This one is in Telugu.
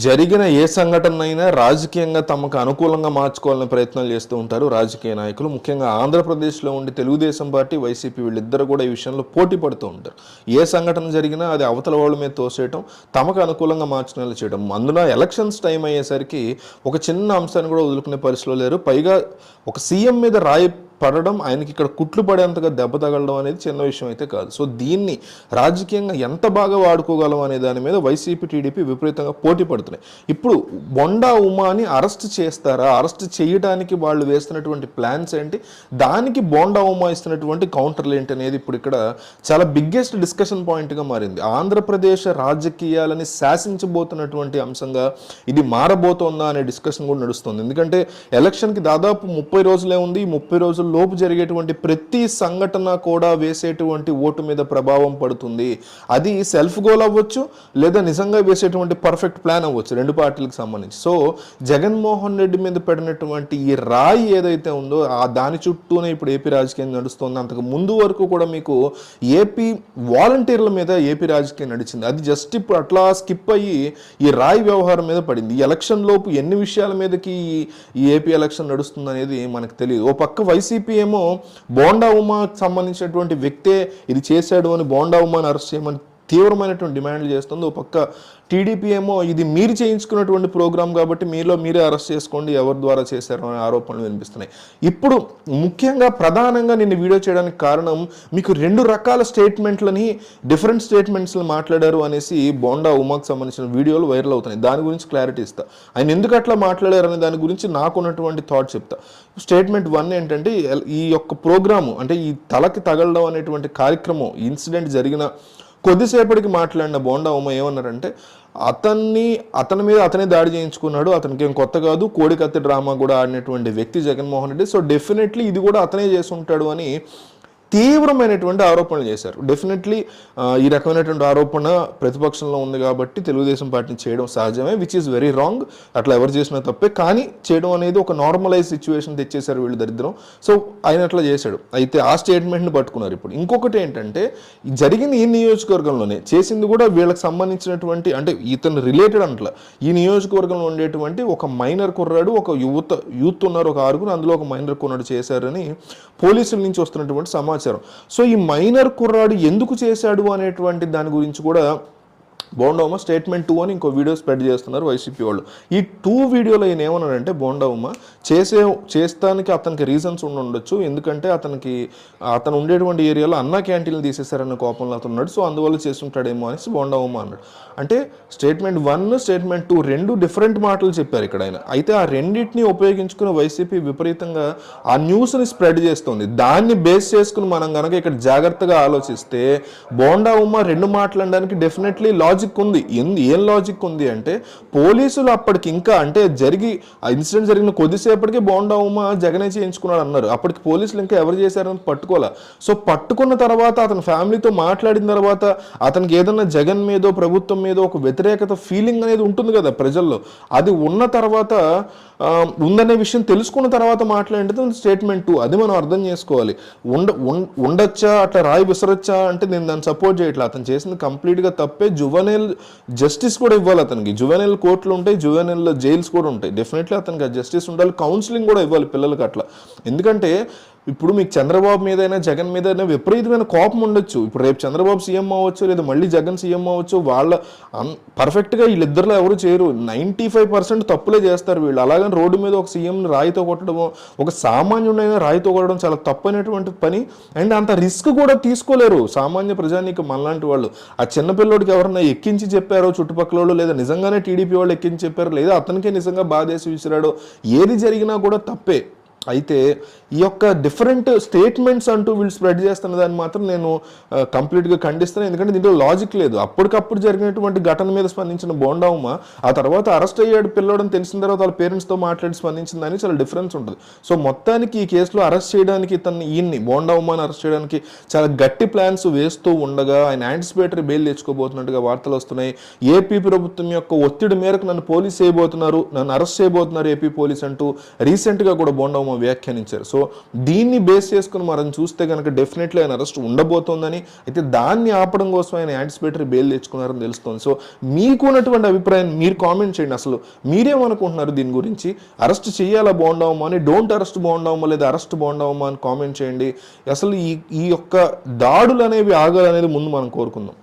జరిగిన ఏ సంఘటన అయినా రాజకీయంగా తమకు అనుకూలంగా మార్చుకోవాలని ప్రయత్నాలు చేస్తూ ఉంటారు రాజకీయ నాయకులు. ముఖ్యంగా ఆంధ్రప్రదేశ్లో ఉండి తెలుగుదేశం పార్టీ వైసీపీ వీళ్ళిద్దరు కూడా ఈ విషయంలో పోటీ పడుతూ ఉంటారు. ఏ సంఘటన జరిగినా అది అవతల వాళ్ళ మీద తోసేయటం తమకు అనుకూలంగా మార్చినట్లు చేయడం అందున ఎలక్షన్స్ టైం అయ్యేసరికి ఒక చిన్న అంశాన్ని కూడా వదులుకునే పరిస్థితిలో లేరు. పైగా ఒక సీఎం మీద రాయి పడడం ఆయనకి ఇక్కడ కుట్లు పడేంతగా దెబ్బ తగలడం అనేది చిన్న విషయం అయితే కాదు. సో దీన్ని రాజకీయంగా ఎంత బాగా వాడుకోగలం అనే దాని మీద వైసీపీ టీడీపీ విపరీతంగా పోటీ పడుతున్నాయి. ఇప్పుడు బొండా ఉమాని అరెస్ట్ చేస్తారా? అరెస్ట్ చేయడానికి వాళ్ళు వేస్తున్నటువంటి ప్లాన్స్ ఏంటి? దానికి బోండా ఉమా ఇస్తున్నటువంటి కౌంటర్లు ఏంటి అనేది ఇప్పుడు ఇక్కడ చాలా బిగ్గెస్ట్ డిస్కషన్ పాయింట్గా మారింది. ఆంధ్రప్రదేశ్ రాజకీయాలని శాసించబోతున్నటువంటి అంశంగా ఇది మారబోతోందా అనే డిస్కషన్ కూడా నడుస్తుంది. ఎందుకంటే ఎలక్షన్కి దాదాపు ముప్పై రోజులే ఉంది. ఈ ముప్పై రోజులు లోపు జరిగేటువంటి ప్రతి సంఘటన కూడా వేసేటువంటి ఓటు మీద ప్రభావం పడుతుంది. అది సెల్ఫ్ గోల్ అవ్వచ్చు లేదా నిజంగా వేసేటువంటి పర్ఫెక్ట్ ప్లాన్ అవ్వచ్చు రెండు పార్టీలకు సంబంధించి. సో జగన్మోహన్ రెడ్డి మీద పడినటువంటి ఈ రాయి ఏదైతే ఉందో ఆ దాని చుట్టూనే ఇప్పుడు ఏపీ రాజకీయం నడుస్తుంది. అంతకు ముందు వరకు కూడా మీకు ఏపీ వాలంటీర్ల మీద ఏపీ రాజకీయం నడిచింది. అది జస్ట్ ఇప్పుడు అట్లా స్కిప్ అయ్యి ఈ రాయి వ్యవహారం మీద పడింది. ఈ ఎలక్షన్ లోపు ఎన్ని విషయాల మీదకి ఈ- ఈ ఏపీ ఎలక్షన్ నడుస్తుంది అనేది మనకు తెలియదు. ఓ పక్క వైసీపీ ఏమో బోండా ఉమాకు సంబంధించినటువంటి వ్యక్తే ఇది చేశాడు అని బోండా ఉమాని అరెస్ట్ చేయమని తీవ్రమైనటువంటి డిమాండ్లు చేస్తుంది. ఓ పక్క టీడీపీ ఏమో ఇది మీరు చేయించుకున్నటువంటి ప్రోగ్రామ్ కాబట్టి మీలో మీరే అరెస్ట్ చేసుకోండి ఎవరి ద్వారా చేశారు అనే ఆరోపణలు వినిపిస్తున్నాయి. ఇప్పుడు ముఖ్యంగా ప్రధానంగా నేను వీడియో చేయడానికి కారణం మీకు రెండు రకాల స్టేట్మెంట్లని డిఫరెంట్ స్టేట్మెంట్స్ని మాట్లాడారు అనేసి బోండా ఉమాకు సంబంధించిన వీడియోలు వైరల్ అవుతున్నాయి. దాని గురించి క్లారిటీ ఇస్తా. ఆయన ఎందుకు అట్లా మాట్లాడారు అనే దాని గురించి నాకున్నటువంటి థాట్ చెప్తా. స్టేట్మెంట్ వన్ ఏంటంటే ఈ యొక్క ప్రోగ్రాము అంటే ఈ తలకి తగలడం అనేటువంటి కార్యక్రమం ఇన్సిడెంట్ జరిగిన కొద్దిసేపటికి మాట్లాడిన బోండా ఉమ్మ ఏమన్నారంటే అతన్ని అతని మీద అతనే దాడి చేయించుకున్నాడు అతనికి ఏం కొత్త కాదు కోడికత్తి డ్రామా కూడా ఆడినటువంటి వ్యక్తి జగన్మోహన్ రెడ్డి. సో డెఫినెట్లీ ఇది కూడా అతనే చేసి ఉంటాడు అని తీవ్రమైనటువంటి ఆరోపణలు చేశారు. డెఫినెట్లీ ఈ రకమైనటువంటి ఆరోపణ ప్రతిపక్షంలో ఉంది కాబట్టి తెలుగుదేశం పార్టీని చేయడం సహజమే విచ్ ఈస్ వెరీ రాంగ్ అట్లా ఎవరు చేసినా తప్పే కానీ చేయడం అనేది ఒక నార్మలైజ్ సిచ్యువేషన్ తెచ్చేశారు వీళ్ళు దరిద్రం. సో ఆయన అట్లా చేశాడు. అయితే ఆ స్టేట్మెంట్ని పట్టుకున్నారు ఇప్పుడు. ఇంకొకటి ఏంటంటే జరిగింది ఈ నియోజకవర్గంలోనే. చేసింది కూడా వీళ్ళకి సంబంధించినటువంటి అంటే ఇతను రిలేటెడ్ అంట్లా. ఈ నియోజకవర్గంలో ఉండేటువంటి ఒక మైనర్ కుర్రాడు ఒక యువత యూత్ ఉన్నారు ఒక ఆరుగురు అందులో ఒక మైనర్ కుర్రాడు చేశారని పోలీసుల నుంచి వస్తున్నటువంటి సమాచారం. సో ఈ మైనర్ కుర్రాడు ఎందుకు చేశాడు అనేటువంటి దాని గురించి కూడా బోండవమ్మ స్టేట్మెంట్ టూ అని ఇంకో వీడియో స్ప్రెడ్ చేస్తున్నారు వైసీపీ వాళ్ళు. ఈ టూ వీడియోలో ఈయన ఏమన్నాడంటే బోండవమ్మ చేసే చేస్తానికి అతనికి రీజన్స్ ఉండి ఉండొచ్చు. ఎందుకంటే అతనికి అతను ఉండేటువంటి ఏరియాలో అన్న క్యాంటీన్లు తీసేశారన్న కోపంలో అతను ఉన్నాడు. సో అందువల్ల చేస్తుంటాడేమో అనేసి బోండవమ్మ అన్నాడు. అంటే స్టేట్మెంట్ వన్ స్టేట్మెంట్ టూ రెండు డిఫరెంట్ మాటలు చెప్పారు ఇక్కడ ఆయన. అయితే ఆ రెండింటిని ఉపయోగించుకుని వైసీపీ విపరీతంగా ఆ న్యూస్ని స్ప్రెడ్ చేస్తుంది. దాన్ని బేస్ చేసుకుని మనం కనుక ఇక్కడ జాగ్రత్తగా ఆలోచిస్తే బోండా ఉమ్మ రెండు మాట్లాడడానికి డెఫినెట్లీ లాజిక్ ఉంది. ఏం లాజిక్ ఉంది అంటే పోలీసులు అప్పటికి ఇంకా అంటే జరిగి ఆ ఇన్సిడెంట్ జరిగిన కొద్దిసేపటికి బోండా ఉమ్మ జగనే చేయించుకున్నాడు అన్నారు. అప్పటికి పోలీసులు ఇంకా ఎవరు చేశారని పట్టుకోలే సో పట్టుకున్న తర్వాత అతని ఫ్యామిలీతో మాట్లాడిన తర్వాత అతనికి ఏదన్నా జగన్ మీదో ప్రభుత్వం మీదో ఒక వ్యతిరేకత ఫీలింగ్ అనేది ఉంటుంది కదా ప్రజల్లో. అది ఉన్న తర్వాత ఉందనే విషయం తెలుసుకున్న తర్వాత మాట్లాడేది స్టేట్మెంట్ టూ అది మనం అర్థం చేసుకోవాలి. ఉండ ఉండొచ్చా? అట్లా రాయి విసరొచ్చా? అంటే నేను దాన్ని సపోర్ట్ చేయట్లేదు అతను చేసింది కంప్లీట్గా తప్పే. జువెనైల్ జస్టిస్ కూడా ఇవ్వాలి అతనికి. జువెనైల్ కోర్టులు ఉంటాయి జువెనైల్ జైల్స్ కూడా ఉంటాయి. డెఫినెట్లీ అతనికి జస్టిస్ ఉండాలి కౌన్సిలింగ్ కూడా ఇవ్వాలి పిల్లలకి అట్లా. ఎందుకంటే ఇప్పుడు మీకు చంద్రబాబు మీదైనా జగన్ మీదైనా విపరీతమైన కోపం ఉండొచ్చు. ఇప్పుడు రేపు చంద్రబాబు సీఎం అవ్వచ్చు లేదా మళ్ళీ జగన్ సీఎం అవ్వచ్చు వాళ్ళ అన్- పర్ఫెక్ట్గా వీళ్ళిద్దరిలో ఎవరు చేయరు నైంటీ ఫైవ్ పర్సెంట్ తప్పులే చేస్తారు వీళ్ళు. అలాగని రోడ్డు మీద ఒక సీఎంని రాయితో కొట్టడము ఒక సామాన్యుడైన రాయితో కొట్టడం చాలా తప్పైనటువంటి పని. అండ్ అంత రిస్క్ కూడా తీసుకోలేరు సామాన్య ప్రజానికి మనలాంటి వాళ్ళు. ఆ చిన్నపిల్లోడికి ఎవరన్నా ఎక్కించి చెప్పారో చుట్టుపక్కల వాళ్ళు లేదా నిజంగానే టీడీపీ వాళ్ళు ఎక్కించి చెప్పారు లేదా అతనికే నిజంగా బాధేసి విసిరాడో ఏది జరిగినా కూడా తప్పే. అయితే ఈ యొక్క డిఫరెంట్ స్టేట్మెంట్స్ అంటూ వీళ్ళు స్ప్రెడ్ చేస్తున్న దాన్ని మాత్రం నేను కంప్లీట్గా ఖండిస్తాను ఎందుకంటే దీంట్లో లాజిక్ లేదు. అప్పటికప్పుడు జరిగినటువంటి ఘటన మీద స్పందించిన బోండావుమ ఆ తర్వాత అరెస్ట్ అయ్యాడు పిల్లోడని తెలిసిన తర్వాత వాళ్ళ పేరెంట్స్తో మాట్లాడి స్పందించిందని చాలా డిఫరెన్స్ ఉంటుంది. సో మొత్తానికి ఈ కేసులో అరెస్ట్ చేయడానికి తను ఈయన్ని బోండావుమాని అరెస్ట్ చేయడానికి చాలా గట్టి ప్లాన్స్ వేస్తూ ఉండగా ఆయన యాంటిసిపేటరీ బెయిల్ తెచ్చుకోబోతున్నట్టుగా వార్తలు వస్తున్నాయి. ఏపీ ప్రభుత్వం యొక్క ఒత్తిడి మేరకు నన్ను పోలీస్ చేయబోతున్నారు నన్ను అరెస్ట్ చేయబోతున్నారు ఏపీ పోలీస్ అంటూ రీసెంట్గా కూడా బోండావుమ ఏమో వ్యాఖ్యానించారు. సో దీన్ని బేస్ చేసుకుని మనం చూస్తే కనుక డెఫినెట్లీ ఆయన అరెస్ట్ ఉండబోతోందని అయితే దాన్ని ఆపడం కోసం ఆయన యాంటిసిపేటరీ బెయిల్ తెచ్చుకున్నారని తెలుస్తోంది. సో మీకు ఉన్నటువంటి అభిప్రాయం మీరు కామెంట్ చేయండి. అసలు మీరేమనుకుంటున్నారు దీని గురించి? అరెస్ట్ చేయాలా బాగుండవమా అని డోంట్ అరెస్ట్ బాగుండవమా లేదా అరెస్ట్ బాగుండవమా అని కామెంట్ చేయండి. అసలు ఈ ఈ యొక్క దాడులు అనేవి ఆగాలనేది ముందు మనం కోరుకుందాం.